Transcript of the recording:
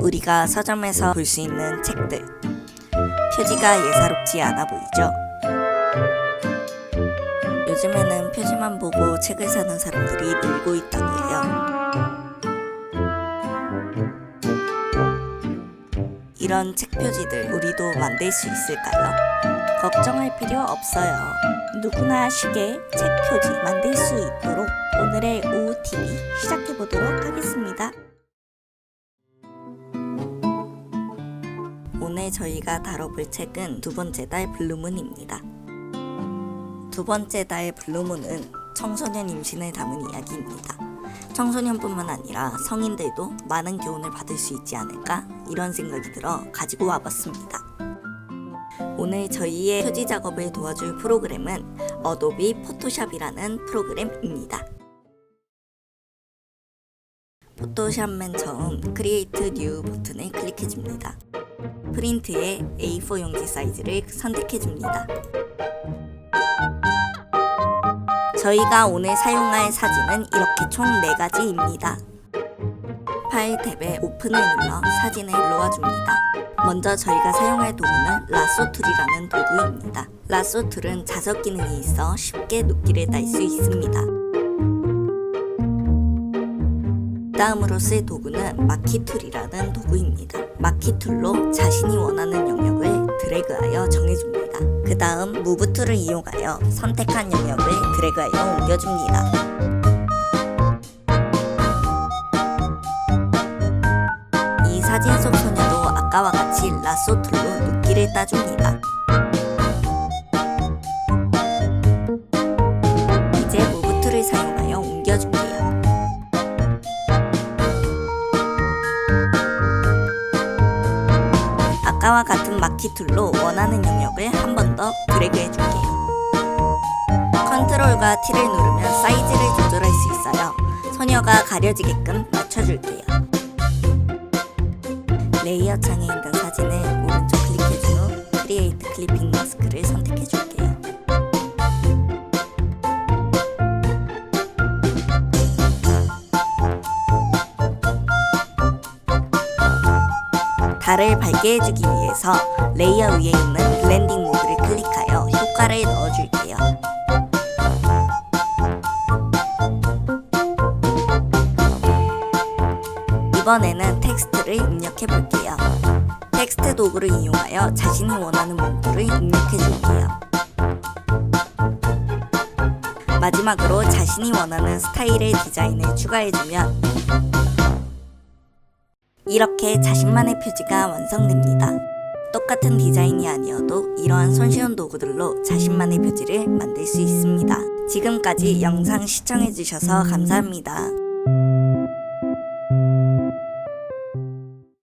우리가 서점에서 볼 수 있는 책들. 표지가 예사롭지 않아 보이죠? 요즘에는 표지만 보고 책을 사는 사람들이 늘고 있다고 해요. 이런 책 표지들 우리도 만들 수 있을까요? 걱정할 필요 없어요. 누구나 쉽게 책 표지 만들 수 있도록 오늘의 OOTV 시작해 보도록 하겠습니다. 오늘 저희가 다뤄볼 책은 두 번째 달 블루문입니다. 두 번째 달 블루문은 청소년 임신을 담은 이야기입니다. 청소년뿐만 아니라 성인들도 많은 교훈을 받을 수 있지 않을까 이런 생각이 들어 가지고 와봤습니다. 오늘 저희의 표지 작업을 도와줄 프로그램은 어도비 포토샵이라는 프로그램입니다. 포토샵 맨 처음 크리에이트 뉴 버튼을 클릭해줍니다. 프린트에 A4 용지 사이즈를 선택해 줍니다. 저희가 오늘 사용할 사진은 이렇게 총 4가지입니다. 파일 탭에 오픈을 눌러 사진을 놓아줍니다. 먼저 저희가 사용할 도구는 라쏘 툴이라는 도구입니다. 라쏘 툴은 자석 기능이 있어 쉽게 눕기를 딸 수 있습니다. 다음으로 쓸 도구는 마키 툴이라는 도구입니다. 마키 툴로 자신이 원하는 영역을 드래그하여 정해줍니다. 그 다음 무브 툴을 이용하여 선택한 영역을 드래그하여 옮겨줍니다. 이 사진 속 소녀도 아까와 같이 라쏘 툴로 눕기를 따줍니다. 아까와 같은 마키 툴로 원하는 영역을 한 번 더 드래그 해줄게요. 컨트롤과 T를 누르면 사이즈를 조절할 수 있어요. 소녀가 가려지게끔 맞춰줄게요. 레이어 창에 있는 사진을 오른쪽 클릭해준 후 크리에이트 클리핑 마스크를 선택해줄게요. 달을 밝게 해주기 위해서 레이어 위에 있는 블렌딩 모드를 클릭하여 효과를 넣어줄게요. 이번에는 텍스트를 입력해 볼게요. 텍스트 도구를 이용하여 자신이 원하는 문구를 입력해 줄게요. 마지막으로 자신이 원하는 스타일의 디자인을 추가해주면 이렇게 자신만의 표지가 완성됩니다. 똑같은 디자인이 아니어도 이러한 손쉬운 도구들로 자신만의 표지를 만들 수 있습니다. 지금까지 영상 시청해주셔서 감사합니다.